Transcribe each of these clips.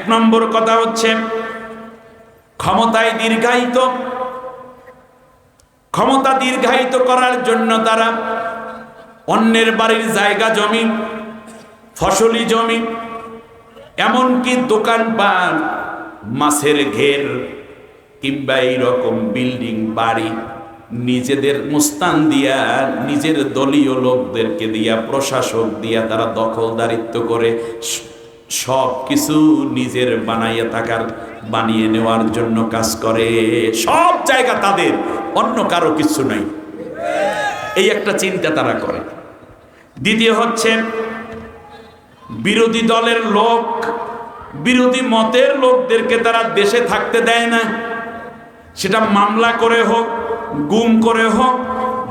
এক নম্বর কথা হচ্ছে, ক্ষমতায় দীর্ঘায়িত, ক্ষমতা দীর্ঘায়িত করার জন্য তারা অন্যের বাড়ির জায়গা জমি, ফসলি জমি, এমনকি দোকানপাট মাছের ঘের কিংবা এইরকম বিল্ডিং, বাড়ি নিজেদের মুস্তান দিয়া, নিজের দলীয় লোকদেরকে দিয়া, প্রশাসক দিয়া তারা দখলদারিত্ব করে সব কিছু নিজের বানাইয়া থাকার, বানিয়ে নেওয়ার জন্য কাজ করে। সব জায়গা তাদের, অন্য কারও কিছু নাই। এই একটা চিন্তা তারা করে। দ্বিতীয় হচ্ছে, বিরোধী দলের লোক, বিরোধী মতের লোকদেরকে তারা দেশে থাকতে দেয় না। সেটা মামলা করে হোক, গুম করে হোক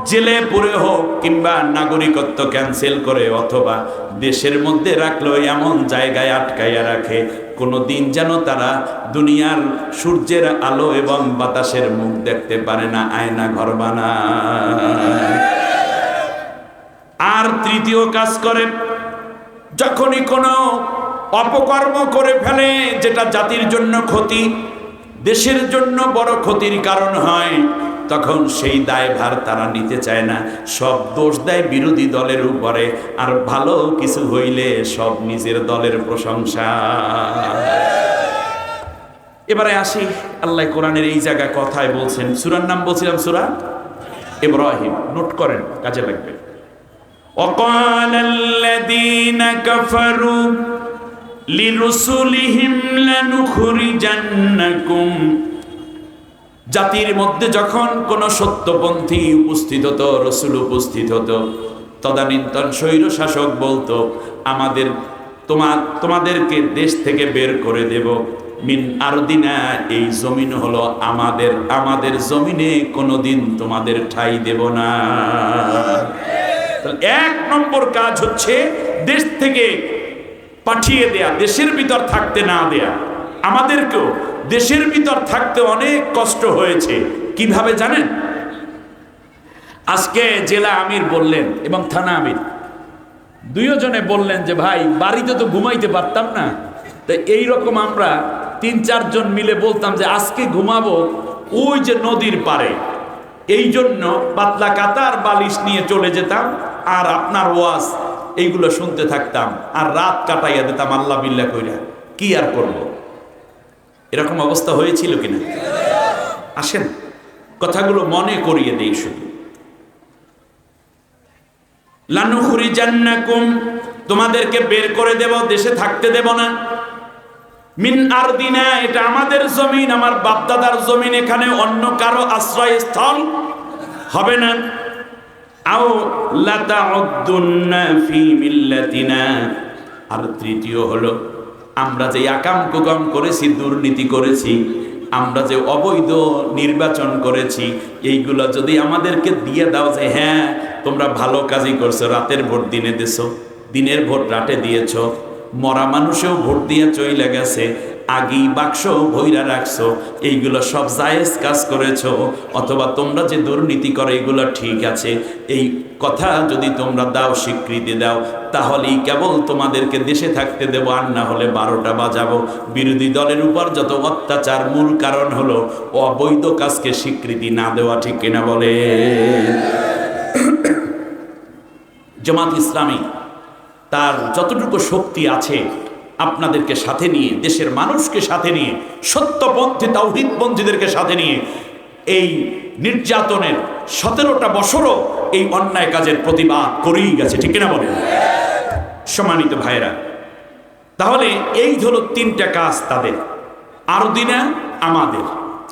জেলে পড়ে হোক কিংবা নাগরিকত্ব ক্যান্সেল করে অথবা দেশের মধ্যে রাখলেও এমন জায়গায় আটকাইয়া রাখে কোনো দিন যেন তারা দুনিয়ার সূর্যের আলো এবং বাতাসের মুখ দেখতে পারে না, আয়না ঘর বানায়। আর তৃতীয় কাজ করে, যখনই কোনো অপকর্ম করে ফেলে, যেটা জাতির জন্য ক্ষতি, দেশের জন্য বড় ক্ষতির কারণ হয় তখন সেই দায়ভার তারা নিতে চায় না সব দোষ দেয় বিরোধী দলের উপরে আর ভালো কিছু হইলে সব নিজের দলের প্রশংসা এবারে আসি আল্লাহ কোরআনের এই জায়গায় কথায় বলছেন সুরার নাম বলছিলাম সুরা ইব্রাহিম নোট করেন কাজে লাগবে وقال الذين كفروا لرسلهم لنخرجنكم জাতির মধ্যে যখন কোন সত্যপন্থী উপস্থিত হতো, রসুল উপস্থিত হতো, তদানীন্তন স্বৈর শাসক বলতো, আমাদের তোমার তোমাদেরকে দেশ থেকে বের করে দেব। মিন আরদিনা, এই জমিন হলো আমাদের আমাদের জমিনে কোনোদিন তোমাদের ঠাই দেব না। এক নম্বর কাজ হচ্ছে দেশ থেকে পাঠিয়ে দেয়া, দেশের ভিতর থাকতে না দেয়া। আমাদেরকেও দেশের ভিতর থাকতে অনেক কষ্ট হয়েছে। কীভাবে জানেন? আজকে জেলা আমির বললেন এবং থানা আমির। দুইজনে বললেন যে, ভাই, বাড়িতে তো ঘুমাইতে পারতাম না। তো এই রকম আমরা তিন চারজন মিলে বলতাম যে, আজকে ঘুমাবো ওই যে নদীর পারে এই জন্য পাতলা কাতার বালিশ নিয়ে চলে যেতাম আর আপনার ওয়াজ এইগুলো শুনতে থাকতাম আর রাত কাটাইয়া দিতাম আল্লাহ বিল্লা কইরা। কি আর করব? এরকম অবস্থা হয়েছিল কিনা? আসেন, কথাগুলো মনে করিয়ে দেই শুধু। লানুখুরি জান্নাকুম তোমাদেরকে বের করে দেব, দেশে থাকতে দেব না। মিন আরদিনা, এটা আমাদের জমিন, আমার বাপদাদার জমিন, এখানে অন্য কারও আশ্রয় স্থল হবে না। আও লাতাউদ্দুন্না ফি মিল্লাতিনা। আর তৃতীয় হলো আমরা যে আকাম কুকাম করেছি, দুর্নীতি করেছি, আমরা যে অবৈধ নির্বাচন করেছি, এইগুলো যদি আমাদেরকে দিয়ে দাও যে হ্যাঁ তোমরা ভালো কাজই করছ, রাতের ভোট দিনে দেছো, দিনের ভোট রাতে দিয়েছ, মরা মানুষেও ভোট দিয়ে চইলে গেছে আগেই বাক্স ভৈরা রাখছো, এইগুলো সব জায়েজ কাজ করেছ, অথবা তোমরা যে দুর্নীতি করো, এগুলো ঠিক আছে। এই কথা যদি তোমরা দাও স্বীকৃতি দাও, তাহলেই কেবল তোমাদেরকে দেশে থাকতে দেব, আর না হলে বারোটা বাজাবো। বিরোধী দলের উপর যত অত্যাচার, মূল কারণ হলো অবৈধ কাজকে স্বীকৃতি না দেওয়া, ঠিক কিনা বলে? জামাত ইসলামী তার যতটুকু শক্তি আছে আপনাদেরকে সাথে নিয়ে, দেশের মানুষকে সাথে নিয়ে, সত্যপন্থী, তাওহিদপন্থীদেরকে সাথে নিয়ে এই নির্যাতনের সতেরোটা বছরও এই অন্যায় কাজের প্রতিবাদ করেই গেছে, ঠিক কিনা বলেন? সম্মানিত ভাইরা তাহলে এই হলো তিনটা কাজ তাদের। আরও দিনা আমাদের।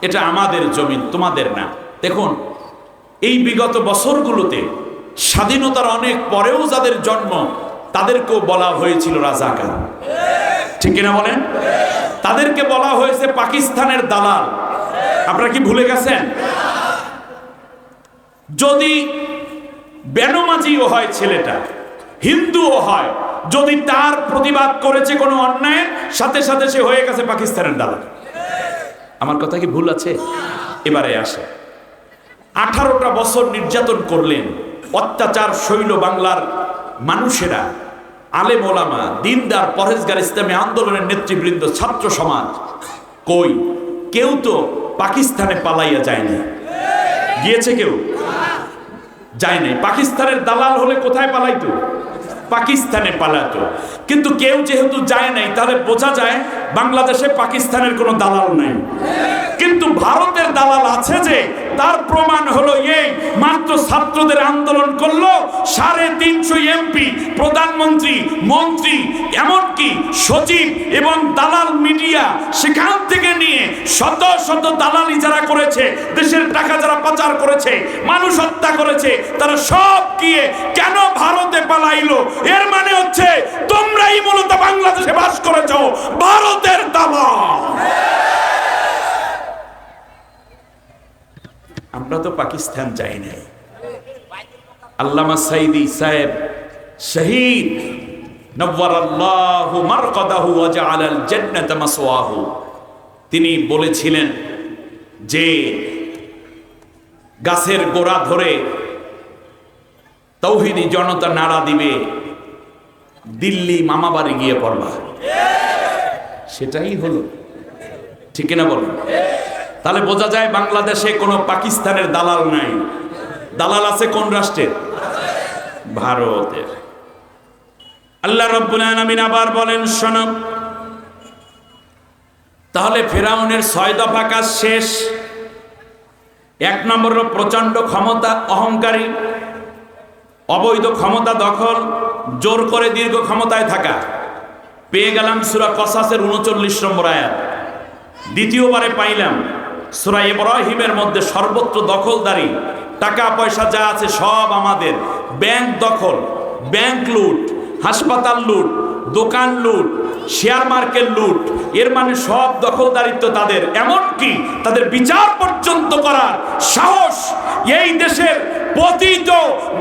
এটা আমাদের জমিন, তোমাদের না। দেখুন, এই বিগত বছরগুলোতে স্বাধীনতার অনেক পরেও যাদের জন্ম তাদেরকেও বলা হয়েছিল রাজাকার। ঠিক কিনা বলেন? তাদেরকে বলা হয়েছে পাকিস্তানের দালাল। আপনারা কি ভুলে গেছেন? যদি বেনমাজিও হয় ছেলেটা, হিন্দুও হয়, যদি তার প্রতিবাদ করেছে কোনো অন্যায়, সাথে সাথে সে হয়ে গেছে পাকিস্তানের দালাল। আমার কথা কি ভুল আছে? এবারে আসে। আঠারোটা বছর নির্যাতন করলেন অত্যাচার শৈল বাংলার মানুষেরা। আলেম ওলামা, দিনদার পরেজগার ইসলামী আন্দোলনের নেতৃবৃন্দ, ছাত্র সমাজ, কই? কেউ তো পাকিস্তানে পালাইয়া যায়নি গিয়েছে কেউ? যায় নাই। পাকিস্তানের দালাল হলে কোথায় পালাইতো? পাকিস্তানে পালাতো। কিন্তু কেউ যেহেতু যায় নাই, তাহলে বোঝা যায় বাংলাদেশে পাকিস্তানের কোনো দালাল নাই। কিন্তু ভারতের দালাল আছে যে, তার প্রমাণ হলো এই, মাত্র ছাত্রদের আন্দোলন করল সাড়ে তিনশো এমপি, প্রধানমন্ত্রী, মন্ত্রী, এমনকি সচিব এবং দালাল মিডিয়া, সেখান থেকে নিয়ে শত শত দালালি যারা করেছে, দেশের টাকা যারা পাচার করেছে, মানুষ হত্যা করেছে, তারা সব গিয়ে কেন ভারতে পালাইলো? এর মানে হচ্ছে তোমরাই মূলত বাংলাদেশে বাস করেছ, ভারতের দালাল। আমরা তো পাকিস্তান যাই নাই। আল্লামা সাইদি সাহেব শহীদ। তিনি বলেছিলেন যে, গাছের গোড়া ধরে তৌহিদি জনতা নাড়া দিবে, দিল্লি মামাবাড়ি গিয়ে পড়বা। সেটাই হলো। ঠিক না বলুন? তাহলে বোঝা যায় বাংলাদেশে কোনো পাকিস্তানের দালাল নাই। দালাল আছে কোন রাষ্ট্রের ভারতের। আল্লাহ রব্বুল আলামিন আবার বলেন শোনব তাহলে ফেরাউনের ছয় দফা কাজ শেষ। এক নম্বর হলো প্রচণ্ড ক্ষমতা, অহংকারী, অবৈধ ক্ষমতা দখল, জোর করে দীর্ঘ ক্ষমতায় থাকা। পেয়ে গেলাম সুরা কসাসের উনচল্লিশ নম্বর আয়াত। দ্বিতীয়বারে পাইলাম। সুরা ইব্রাহিমের মধ্যে সর্বত্র দখলদারি, টাকা পয়সা যা আছে সব আমাদের। ব্যাংক দখল, ব্যাংক লুট, হাসপাতাল লুট, দোকান লুট, শেয়ার মার্কেট লুট, এর মানে সব দখলদারিত্ব তাদের। এমনকি তাদের বিচার পর্যন্ত করার সাহস এই দেশের পতিত,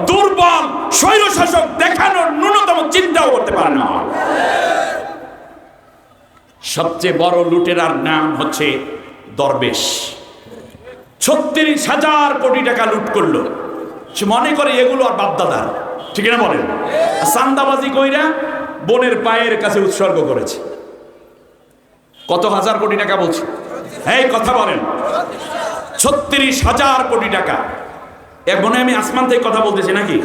দুর্বল, স্বৈরশাসক দেখানোর ন্যূনতম চিন্তাও করতে পারে না। সবচেয়ে বড় লুটেরার নাম হচ্ছে দরবেশ। ছত্রিশ হাজার কোটি টাকা লুট করল। সে মনে করে এগুলো আর বাপদাদার ঠিক না বলেন? আর চান্দাবাজি কইরা বোনের পায়ের কাছে উৎসর্গ করেছে। কত হাজার কোটি টাকা বলছি? এই কথা বলেন। ছত্রিশ হাজার কোটি টাকা। এক মনে আমি আসমান থেকে কথা বলতেছি নাকি?